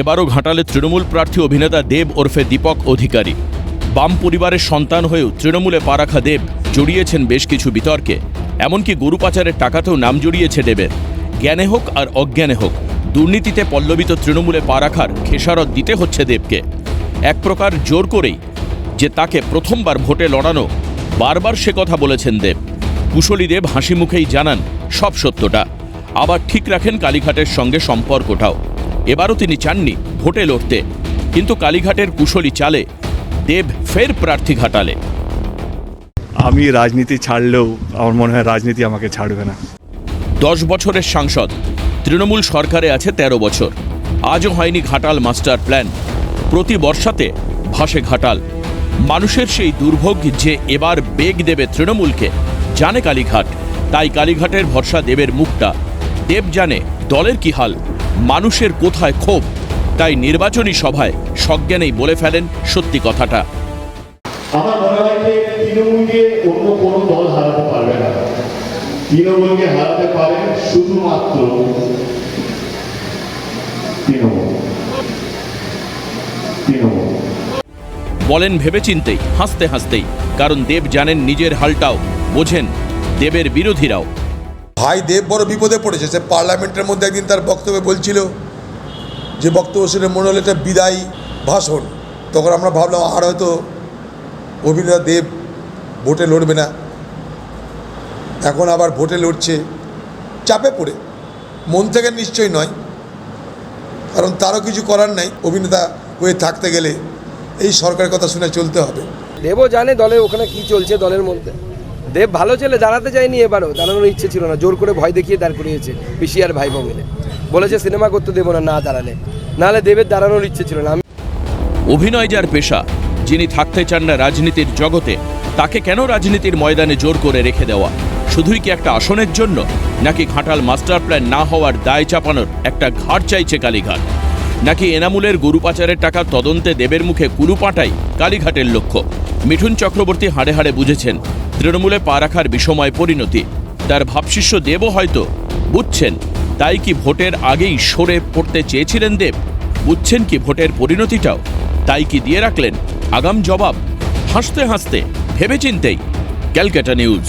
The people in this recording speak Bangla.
এবারও ঘাটালে তৃণমূল প্রার্থী অভিনেতা দেব ওরফে দীপক অধিকারী। বাম পরিবারের সন্তান হয়েও তৃণমূলে পা রাখা দেব জড়িয়েছেন বেশ কিছু বিতর্কে। এমনকি গরু পাচারের টাকাতেও নাম জড়িয়েছে দেবের। জ্ঞানে হোক আর অজ্ঞানে হোক, দুর্নীতিতে পল্লবিত তৃণমূলে পা রাখার খেসারত দিতে হচ্ছে দেবকে। এক প্রকার জোর করেই যে তাকে প্রথমবার ভোটে লড়ানো, বারবার সে কথা বলেছেন দেব। কুশলী দেব হাসি মুখেই জানান, সব সত্যটা। আবার ঠিক রাখেন কালীঘাটের সঙ্গে সম্পর্কটাও। এবারও তিনি চাননি ভোটে লড়তে। কিন্তু কালীঘাটের কুশলী চালে দেব ফের প্রার্থী ঘাটালে। আমি রাজনীতি ছাড়লেও আমার মনে হয় রাজনীতি আমাকে ছাড়বে না। দশ বছরের সাংসদ তৃণমূল সরকারে আছে ১৩ বছর। আজও হয়নি ঘাটাল মাস্টার প্ল্যান। প্রতি বর্ষাতে ভাসে ঘাটাল। মানুষের সেই দুর্ভোগ যে এবার বেগ দেবে তৃণমূলকে জানে কালীঘাট। তাই কালীঘাটের ভরসা দেবের মুখটা। দেব জানে দলের কি হাল। মানুষের কোথায় ক্ষোভ? তাই নির্বাচনী সভায় সজ্ঞানেই বলে ফেলেন সত্যি কথাটা। আমার মনে হয় যে তৃণমূলকে অন্য কোনো দল হারাতে পারবে না। তৃণমূলকে হারাতে পারে শুধুমাত্র তৃণমূল। তৃণমূল। বলেন ভেবেচিন্তেই হাসতে হাসতেই কারণ দেব জানেন নিজের হালটাও বোঝেন দেবের বিরোধীরাও। ভাই দেব বড় বিপদে পড়েছে। সে পার্লামেন্টের মধ্যে একদিন তার বক্তব্যে বলছিল যে বক্তব্য শুনে মনে হলো এটা বিদায়ী ভাষণ। তখন আমরা ভাবলাম, আর হয়তো অভিনেতা দেব ভোটে লড়বে না। এখন আবার ভোটে লড়ছে, চাপে পড়ে। মন থেকে নিশ্চয়ই নয়। কারণ তারও কিছু করার নাই, অভিনেতা হয়ে থাকতে গেলে এই সরকারের কথা শুনে চলতে হবে। দেবও জানে দলের ওখানে কি চলছে দলের মধ্যে। দেব ভালো ছেলে, দাঁড়াতে যায়নি এবারও। দাঁড়ানোর ইচ্ছে ছিল না, জোর করে ভয় দেখিয়ে দাঁড় করিয়েছে পিসি আর ভাই মিলে বলেছে, সিনেমা করতে দেবো না না দাঁড়ালে। নাহলে দেবের দাঁড়ানোর ইচ্ছে ছিল না। অভিনয় যার পেশা, যিনি থাকতে চান না রাজনীতির জগতে, তাকে কেন রাজনীতির ময়দানে জোর করে রেখে দেওয়া? শুধুই কি একটা আসনের জন্য, নাকি ঘাটাল মাস্টার প্ল্যান না হওয়ার দায় চাপানোর একটা ঘাট চাইছে কালীঘাট? নাকি এনামুলের গরু পাচারের টাকা তদন্তে দেবের মুখে কুলু পাটাই কালীঘাটের লক্ষ্য? মিঠুন চক্রবর্তী হাড়ে হাড়ে বুঝেছেন, তৃণমূলে পা রাখার বিষময় পরিণতি। তার ভাবশিষ্য দেবও হয়তো। বুঝছেন, তাই কি ভোটের আগেই সরে পড়তে চেয়েছিলেন দেব? বুঝছেন কি ভোটের পরিণতিটাও? তাই কি দিয়ে রাখলেন? আগাম জবাব, হাসতে হাসতে, ভেবেচিন্তেই। ক্যালকাটা নিউজ।